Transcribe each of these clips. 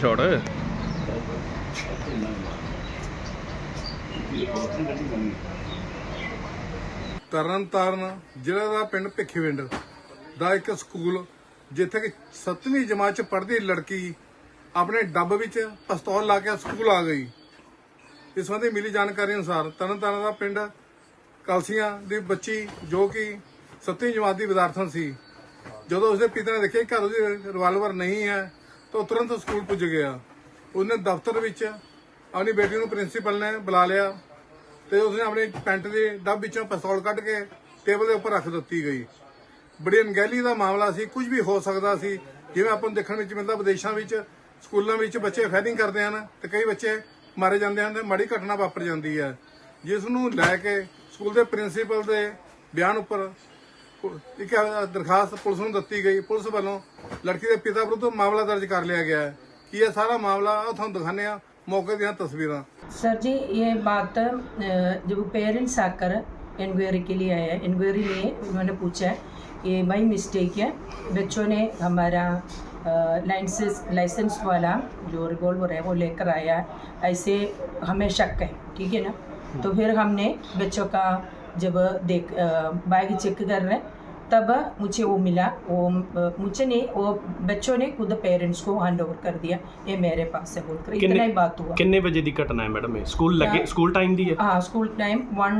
Shot Tarn Taran ਜ਼ਿਲ੍ਹਾ ਦਾ ਪਿੰਡ ਭਿੱਖੀਵਿੰਡ ਦਾ ਇੱਕ ਸਕੂਲ, ਜਿੱਥੇ ਕਿ 7ਵੀਂ ਜਮਾਤ ਚ ਪੜ੍ਹਦੀ ਲੜਕੀ ਆਪਣੇ ਡੱਬ ਵਿੱਚ ਪਿਸਤੌਲ ਲਾ ਕੇ ਸਕੂਲ ਆ ਗਈ। ਇਸ ਸੰਬੰਧੀ ਮਿਲੀ ਜਾਣਕਾਰੀ ਅਨੁਸਾਰ ਤਰਨ ਤਾਰਨ ਦਾ ਪਿੰਡ ਕਲਸੀਆਂ ਦੀ ਬੱਚੀ, ਜੋ ਕਿ 7ਵੀਂ ਜਮਾਤ ਦੀ ਵਿਦਿਆਰਥਣ ਸੀ। ਜਦੋਂ ਉਸਦੇ ਪਿਤਾ ਨੇ ਦੇਖਿਆ ਕਿ ਘਰ ਉਹਦੀ ਰਿਵਾਲਵਰ ਨਹੀਂ ਹੈ ਤਾਂ ਉਹ ਤੁਰੰਤ ਸਕੂਲ ਪੁੱਜ ਗਿਆ। ਉਹਨੇ ਦਫ਼ਤਰ ਵਿੱਚ ਆਪਣੀ ਬੇਟੀ ਨੂੰ ਪ੍ਰਿੰਸੀਪਲ ਨੇ ਬੁਲਾ ਲਿਆ ਤੇ ਉਸਨੇ ਆਪਣੀ ਪੈਂਟ ਦੇ ਡੱਬ ਵਿੱਚੋਂ ਪਿਸਤੌਲ ਕੱਢ ਕੇ ਟੇਬਲ ਦੇ ਉੱਪਰ ਰੱਖ ਦਿੱਤੀ ਗਈ। ਬੜੀ ਅਣਗਹਿਲੀ ਦਾ ਮਾਮਲਾ ਸੀ, ਕੁਝ ਵੀ ਹੋ ਸਕਦਾ ਸੀ। ਜਿਵੇਂ ਆਪਾਂ ਨੂੰ ਦੇਖਣ ਵਿੱਚ ਮਿਲਦਾ, ਵਿਦੇਸ਼ਾਂ ਵਿੱਚ, ਸਕੂਲਾਂ ਵਿੱਚ ਬੱਚੇ ਫਾਇਰਿੰਗ ਕਰਦੇ ਹਨ ਤੇ ਕਈ ਬੱਚੇ ਮਾਰੇ ਜਾਂਦੇ ਹਨ ਤੇ ਮਾੜੀ ਘਟਨਾ ਵਾਪਰ ਜਾਂਦੀ ਹੈ। ਜਿਸ ਨੂੰ ਲੈ ਕੇ ਸਕੂਲ ਦੇ ਪ੍ਰਿੰਸੀਪਲ ਦੇ ਬਿਆਨ ਉੱਪਰ ਇੱਕ ਦਰਖਾਸਤ ਪੁਲਿਸ ਨੂੰ ਦਿੱਤੀ ਗਈ ਪੁਲਿਸ ਵੱਲੋਂ ਲੜਕੀ ਦੇ ਪਿਤਾ ਵਿਰੁੱਧ ਮਾਮਲਾ ਦਰਜ ਕਰ ਲਿਆ ਗਿਆ ਹੈ ਕੀ ਇਹ ਸਾਰਾ ਮਾਮਲਾ ਉਹ ਤੁਹਾਨੂੰ ਦਿਖਾਉਂਦੇ ਆ ਮੌਕੇ ਦੀਆਂ ਤਸਵੀਰਾਂ सर जी ये बात अ, जब पेरेंट्स आकर इंक्वायरी के लिए आए इंक्वायरी में उन्होंने पूछा कि भाई मिस्टेक है बच्चों ने हमारा लाइसेंस लाइसेंस वाला जो रिवॉल्वर है वो लेकर आया है। ऐसे हमें शक है ठीक है ना तो फिर हमने बच्चों का जब देख अ, बैग चेक कर रहे हैं तब मुझे वो मिला वो मुझे ने वो बच्चों ने खुद पेरेंट्स को हैंड ओवर कर दिया ये मेरे पास है बोलकर। इतना ही बात हुआ। कितने बजे की घटना है मैडम स्कूल लगे स्कूल टाइम दी है? हाँ school time one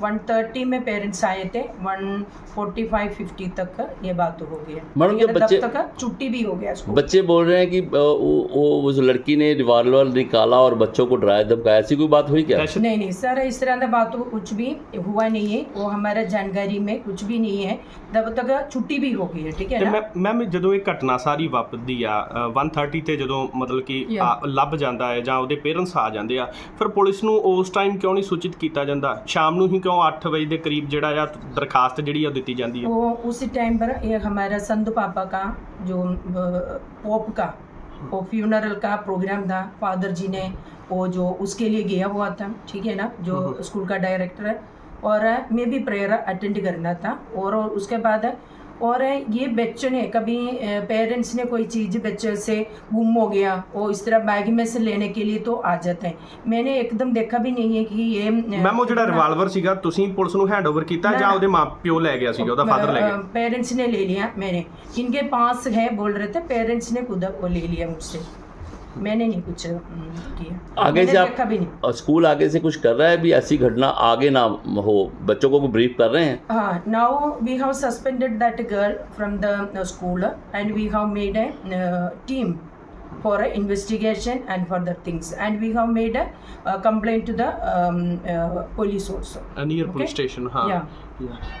one thirty में पेरेंट्स आए थे वन फोर्टी फाइव फिफ्टी तक ये बात हो गई मैडम जो बच्चे तक छुट्टी भी हो गया स्कूल। बच्चे बोल रहे हैं कि वो उस लड़की ने रिवॉल्वर निकाला और बच्चों को डराया धमकाया ऐसी कोई बात हुई क्या? नहीं नहीं सर इस तरह का बात कुछ भी हुआ नहीं है। वो हमारा जानकारी में कुछ भी नहीं है तब तक छुट्टी भी हो गई है ठीक है ਤੇ ना ਮੈਂ ਮੈਮ ਜਦੋਂ ਇਹ ਘਟਨਾ ਸਾਰੀ ਵਾਪਰਦੀ ਆ ਅ, 130 ਤੇ ਜਦੋਂ ਮਤਲਬ ਕਿ Yeah. ਆ, ਲੱਭ ਜਾਂਦਾ ਹੈ ਜਾਂ ਉਹਦੇ ਪੇਰੈਂਟਸ ਆ ਜਾਂਦੇ ਆ ਫਿਰ ਪੁਲਿਸ ਨੂੰ ਉਸ ਟਾਈਮ ਕਿਉਂ ਨਹੀਂ ਸੂਚਿਤ ਕੀਤਾ ਜਾਂਦਾ ਸ਼ਾਮ ਨੂੰ ਹੀ ਕਿਉਂ 8 ਵਜੇ ਦੇ ਕਰੀਬ ਜਿਹੜਾ ਆ ਦਰਖਾਸਤ ਜਿਹੜੀ ਆ ਉਹ ਦਿੱਤੀ ਜਾਂਦੀ ਹੈ वो उसी टाइम पर ये हमारा संत पापा का जो अ, पोप का वो फ्यूनरल का प्रोग्राम था फादर जी ने वो जो उसके लिए गया हुआ था ठीक है ना जो स्कूल का डायरेक्टर है और अ, मैं भी प्रेयर अटेंड करना था और उसके बाद और अ, ये बच्चों ने कभी पेरेंट्स ने कोई चीज़ बच्चे से गुम हो गया वो इस तरह बैग में से लेने के लिए तो आ जाते हैं मैंने एकदम देखा भी नहीं है कि ये अ, ਮੈਮ ਉਹ ਜਿਹੜਾ इतना- ਰਿਵਾਲਵਰ ਸੀਗਾ ਤੁਸੀਂ ਪੁਲਿਸ ਨੂੰ ਹੈਂਡਓਵਰ ਕੀਤਾ ਨਾ, ਜਾਂ ਨਾ। ਉਹਦੇ ਮਾਪਿਓ ਲੈ ਗਿਆ ਸੀਗਾ ਉਹਦਾ ਫਾਦਰ ਲੈ ਗਿਆ पेरेंट्स ने ले लिया मैंने इनके पास है बोल रहे थे पेरेंट्स ने खुद वो ले लिया मुझसे मैंने नहीं कुछ किया आगे से आप भी नहीं। स्कूल आगे से कुछ कर रहा है? भी ऐसी घटना आगे ना हो? बच्चों को ब्रीफ कर रहे हैं? हाँ now we have suspended that girl from the school and we have made a team for investigation and further things. And we have made a, a complaint to the um, uh, police also. Near police station ਹਾਂ Yeah.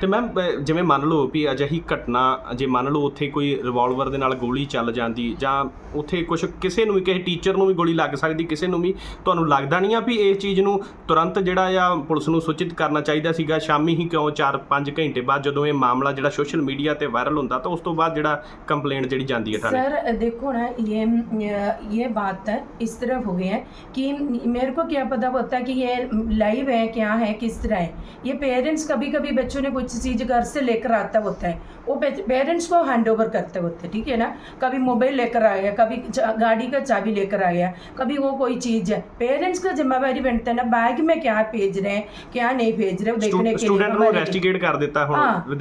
ਤੇ ma'am ਜਿਵੇਂ ਮੰਨ ਲਓ ਵੀ ਅਜਿਹੀ ਘਟਨਾ ਜੇ ਮੰਨ ਲਓ ਉੱਥੇ ਕੋਈ ਰਿਵਾਲਵਰ ਦੇ ਨਾਲ ਗੋਲੀ ਚੱਲ ਜਾਂਦੀ ਜਾਂ ਉੱਥੇ ਕੁਝ ਕਿਸੇ ਨੂੰ ਵੀ ਕਿਸੇ ਟੀਚਰ ਨੂੰ ਵੀ ਗੋਲੀ ਲੱਗ ਸਕਦੀ ਕਿਸੇ ਨੂੰ ਵੀ ਤੁਹਾਨੂੰ ਲੱਗਦਾ ਨਹੀਂ ਆ ਵੀ ਇਸ ਚੀਜ਼ ਨੂੰ ਤੁਰੰਤ ਜਿਹੜਾ ਆ ਪੁਲਿਸ ਨੂੰ ਸੂਚਿਤ ਕਰਨਾ ਚਾਹੀਦਾ ਸੀਗਾ ਸ਼ਾਮੀ ਹੀ ਕਿਉਂ 4-5 ਘੰਟੇ ਬਾਅਦ ਜਦੋਂ ਇਹ ਮਾਮਲਾ ਜਿਹੜਾ ਸੋਸ਼ਲ ਮੀਡੀਆ ਤੇ ਵਾਇਰਲ ਹੁੰਦਾ ਤਾਂ ਉਸ ਤੋਂ ਬਾਅਦ ਜਿਹੜਾ ਕੰਪਲੇਂਟ ਜਿਹੜੀ ਜਾਂਦੀ ਹੈ ਥਾਣੇ ਸਰ ਦੇਖੋ ਨਾ ਇਹ ये बात इस तरफ़ हो गई है कि मेरे को क्या पता होता है कि ये लाइव है क्या है किस तरह है। ये पेरेंट्स कभी कभी बच्चों ने कुछ चीज़ घर से लेकर आता होता है। वो पेरेंट्स को हैंड ओवर करते होते हैं ठीक है ना? कभी मोबाइल लेकर आ गया कभी गाड़ी का चाबी लेकर आ गया कभी वो कोई चीज़ है। पेरेंट्स का जिम्मेवारी बनता है ना बैग में क्या भेज रहे हैं क्या नहीं भेज रहे देखने के लिए कर देता हाँ, तो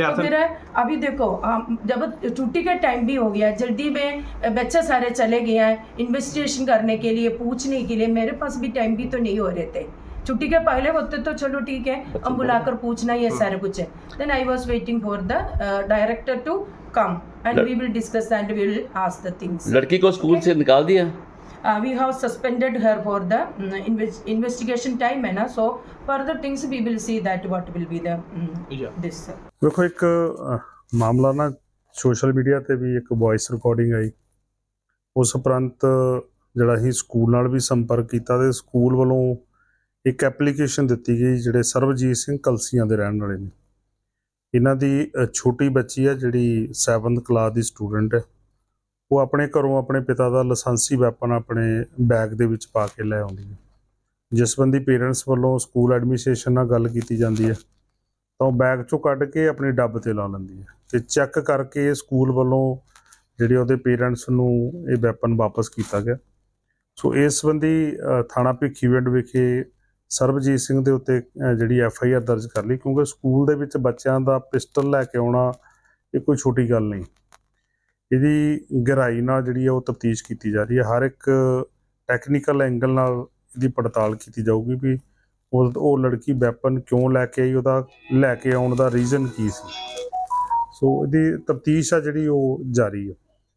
अभी देखो जब छुट्टी का टाइम भी हो गया जल्दी में बच्चे सारे चले गए हैं इन्वेस्टिगेशन करने के लिए पूछने के लिए मेरे पास भी टाइम भी तो नहीं हो रहे थे छुट्टी के पहले होते तो चलो ठीक है हम बुलाकर पूछना ये सारा कुछ है then I was waiting for the director to come and we will discuss and we will ask the things लड़की को स्कूल से निकाल दिया uh, we have suspended her for the mm, inves- investigation time है ना so further things we will see that what will be the mm, Yeah. this uh, ਵੇਖੋ ਇੱਕ ਅਹ, ਮਾਮਲਾ ਨਾ ਸੋਸ਼ਲ ਮੀਡੀਆ ਤੇ ਵੀ ਇੱਕ ਵੌਇਸ ਰਿਕਾਰਡਿੰਗ ਆਈ ਉਸ ਉਪਰੰਤ ਜਿਹੜਾ ਅਸੀਂ ਸਕੂਲ ਨਾਲ ਵੀ ਸੰਪਰਕ ਕੀਤਾ ਤੇ ਸਕੂਲ ਵੱਲੋਂ ਇੱਕ ਐਪਲੀਕੇਸ਼ਨ ਦਿੱਤੀ ਗਈ ਜਿਹੜੇ ਸਰਬਜੀਤ ਸਿੰਘ ਕਲਸੀਆਂ ਦੇ ਰਹਿਣ ਵਾਲੇ ਨੇ। ਇਹਨਾਂ ਦੀ ਛੋਟੀ ਬੱਚੀ ਆ ਜਿਹੜੀ 7th ਕਲਾਸ ਦੀ ਸਟੂਡੈਂਟ ਹੈ। ਉਹ ਆਪਣੇ ਘਰੋਂ ਆਪਣੇ ਪਿਤਾ ਦਾ ਲਾਇਸੈਂਸੀ ਵੈਪਨ ਆਪਣੇ ਬੈਗ ਦੇ ਵਿੱਚ ਪਾ ਕੇ ਲੈ ਆਉਂਦੀ ਹੈ। ਜਿਸ ਸੰਬੰਧੀ ਪੇਰੈਂਟਸ ਵੱਲੋਂ ਸਕੂਲ ਐਡਮਿਨਿਸਟ੍ਰੇਸ਼ਨ ਨਾਲ ਗੱਲ ਕੀਤੀ ਜਾਂਦੀ ਹੈ। ਤਾਂ ਉਹ ਬੈਗ ਚੋਂ ਕੱਢ ਕੇ ਆਪਣੀ ਡੱਬ ਤੇ ਲਾ ਲੈਂਦੀ ਹੈ ਤੇ ਚੈੱਕ ਕਰਕੇ ਸਕੂਲ ਵੱਲੋਂ ਜਿਹੜੇ ਉਹਦੇ ਪੇਰੈਂਟਸ ਨੂੰ ਇਹ ਵੈਪਨ ਵਾਪਸ ਕੀਤਾ ਗਿਆ। ਸੋ ਇਸ ਸੰਬੰਧੀ ਥਾਣਾ ਭਿੱਖੀਵਿੰਡ ਵਿਖੇ ਸਰਬਜੀਤ ਸਿੰਘ ਦੇ ਉੱਤੇ ਜਿਹੜੀ ਐਫ ਆਈ ਆਰ ਦਰਜ ਕਰ ਲਈ, ਕਿਉਂਕਿ ਸਕੂਲ ਦੇ ਵਿੱਚ ਬੱਚਿਆਂ ਦਾ ਪਿਸਟਲ ਲੈ ਕੇ ਆਉਣਾ ਇਹ ਕੋਈ ਛੋਟੀ ਗੱਲ ਨਹੀਂ। ਇਹਦੀ ਗਹਿਰਾਈ ਨਾਲ ਜਿਹੜੀ ਆ ਉਹ ਤਫਤੀਸ਼ ਕੀਤੀ ਜਾ ਰਹੀ ਹੈ। ਹਰ ਇੱਕ ਟੈਕਨੀਕਲ ਐਂਗਲ ਨਾਲ ਇਹਦੀ ਪੜਤਾਲ ਕੀਤੀ ਜਾਊਗੀ ਵੀ ਉਹ ਉਹ ਲੜਕੀ ਵੈਪਨ ਕਿਉਂ ਲੈ ਕੇ ਆਈ, ਉਹਦਾ ਲੈ ਕੇ ਆਉਣ ਦਾ ਰੀਜ਼ਨ ਕੀ ਸੀ। ਸੋ ਇਹਦੀ ਤਫਤੀਸ਼ ਆ ਜਿਹੜੀ ਉਹ ਜਾਰੀ ਹੈ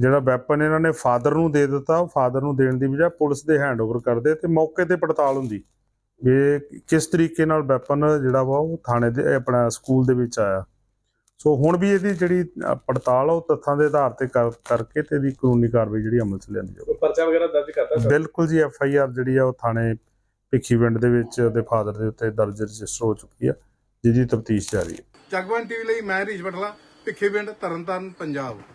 ਜਿਹੜਾ ਵੈਪਨ ਇਹਨਾਂ ਨੇ ਫਾਦਰ ਨੂੰ ਦੇ ਦਿੱਤਾ ਉਹ ਫਾਦਰ ਨੂੰ ਦੇਣ ਦੀ ਬਜਾਏ ਪੁਲਿਸ ਦੇ ਹੈਂਡਓਵਰ ਕਰਦੇ ਤੇ ਮੌਕੇ ਤੇ ਪੜਤਾਲ ਹੁੰਦੀ। ਵੀ ਇਹ ਕਿਸ ਤਰੀਕੇ ਨਾਲ ਵੈਪਨ ਜਿਹੜਾ ਵਾ ਉਹ ਥਾਣੇ ਦੇ ਆਪਣਾ ਸਕੂਲ ਦੇ ਵਿੱਚ ਆਇਆ। ਸੋ ਹੁਣ ਵੀ ਇਹਦੀ ਜਿਹੜੀ ਪੜਤਾਲ ਉਹ ਤੱਥਾਂ ਦੇ ਆਧਾਰ ਤੇ ਕਰ- ਕਰਕੇ ਤੇ ਇਹਦੀ ਕਾਨੂੰਨੀ ਕਾਰਵਾਈ ਜਿਹੜੀ ਅਮਲ ਚ ਲਿਆਂਦੀ ਜਾਊਗੀ। ਪਰਚਾ ਵਗੈਰਾ ਦਰਜ ਕਰਤਾ ਸਰ? ਬਿਲਕੁਲ ਜੀ ਐਫ ਆਈ ਆਰ ਜਿਹੜੀ ਆ ਉਹ ਥਾਣੇ ਭਿੱਖੀਵਿੰਡ ਦੇ ਵਿੱਚ ਉਹਦੇ ਫਾਦਰ ਦੇ ਉੱਤੇ ਦਰਜ ਰਜਿਸਟਰ ਹੋ ਚੁੱਕੀ ਆ ਜਿਹਦੀ ਤਫਤੀਸ਼ ਜਾਰੀ ਹੈ। ਜਗਵੰਤ ਟੀਵੀ ਲਈ ਮੈਂ ਹਰੀਸ਼ ਬਟਲਾ ਭਿੱਖੀਵਿੰਡ ਤਰਨਤਾਰਨ ਪੰਜਾਬ।